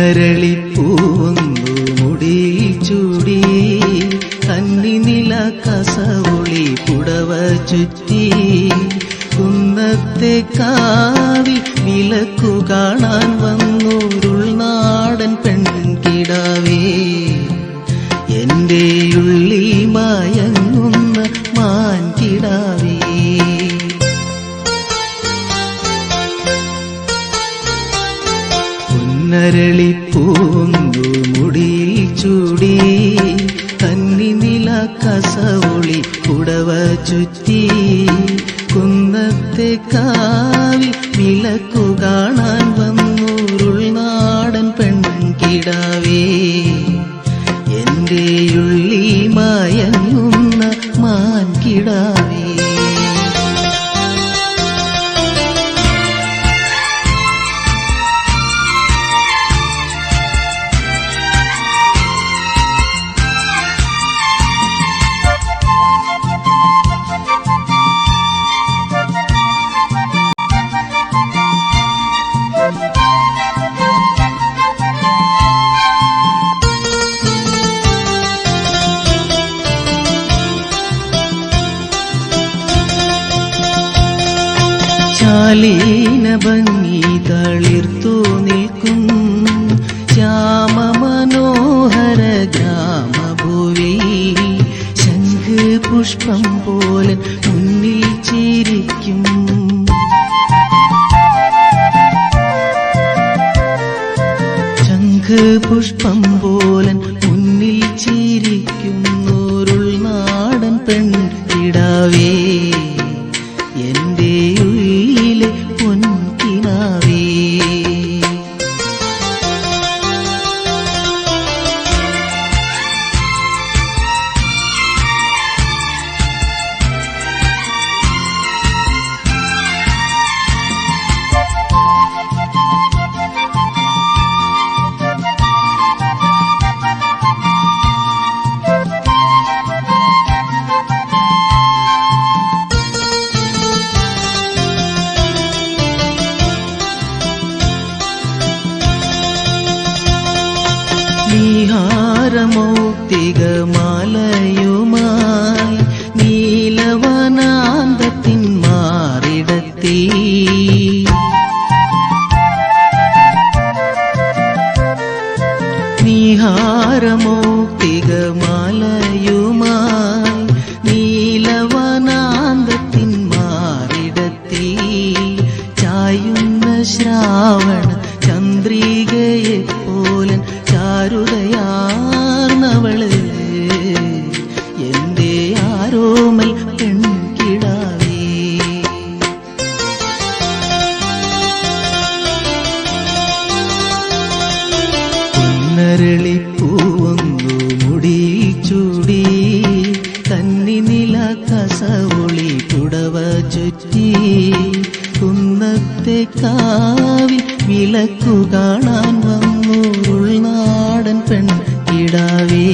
പുന്നരളിപ്പൂന്നു മുടി ചൂടി കന്നിനില കസവുളി പുടവ ചുറ്റി. കുന്നത്തെ കാവി വിലക്കു കാണാൻ വന്നൂരുൾനാടൻ പെൺകിടാവേ. എന്റെ ഉള്ളി മയങ്ങുന്ന മാൻകിടാവേ. പുന്നരളിപ്പൂന്നു മുടിയിൽ ചൂടി കന്നിനില കസവുളി പുടവ ചുറ്റി. കുന്നത്തെ കാവി വിളക്കു കാണാൻ വന്നൂരുൾ നാടൻ പെൺകിടാവേ. എന്റെ ഉള്ളി മായങ്ങുന്ന മാൻകിടാവേ. ശാലീന ഭംഗി തളിർത്തു നിൽക്കും. ശ്യാമ മനോഹര ഗ്രാമഭൂവി ശംഖ് പുഷ്പം പോലെ മുന്നിൽ ചിരിക്കും. ശംഖ് പുഷ്പം പോലൻ നീഹാരമൗക്തികമാലയുമായി നീലവനാന്തത്തിൻ മാറിടത്തി. നീഹാരമൗക്തികമാലയുമായി നീലവനാന്തത്തിൻ മാറിടത്തി. ചായുന്ന ശ്രാവണ അരളിപ്പൂവൊന്നു മുടി ചുടി കന്നി നില കസവുളി പുടവ ചുറ്റി. കുന്നത്തെ കാവിൽ വിലക്കു കാണാൻ വന്നു ഉൾനാടൻ പെൺ കിടാവേ.